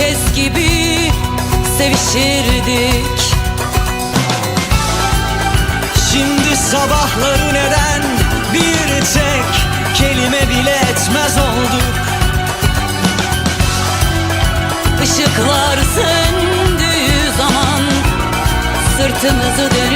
herkes gibi sevişirdik. Şimdi sabahları neden bir tek kelime bile etmez olduk? Işıklar söndüğü zaman sırtımızı dön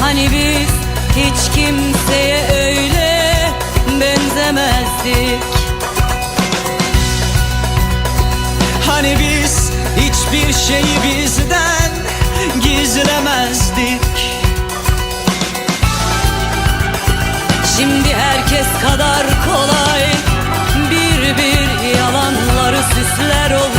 Hani biz hiç kimseye öyle benzemezdik. Hani biz hiçbir şeyi bizden gizlemezdik. Şimdi herkes kadar kolay. Bir bir yalanları süsler olur.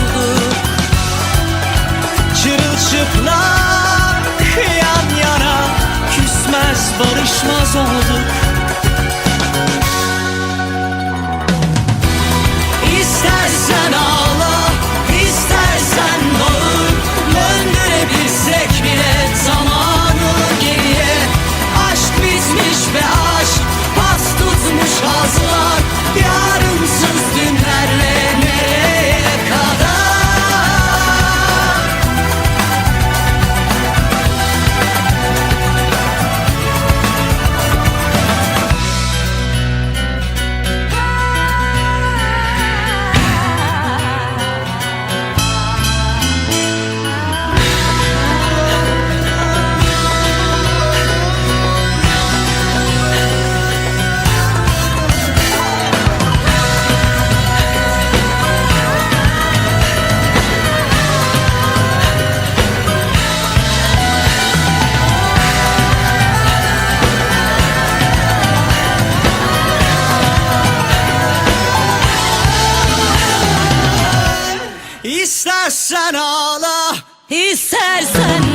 İstersen ağla, istersen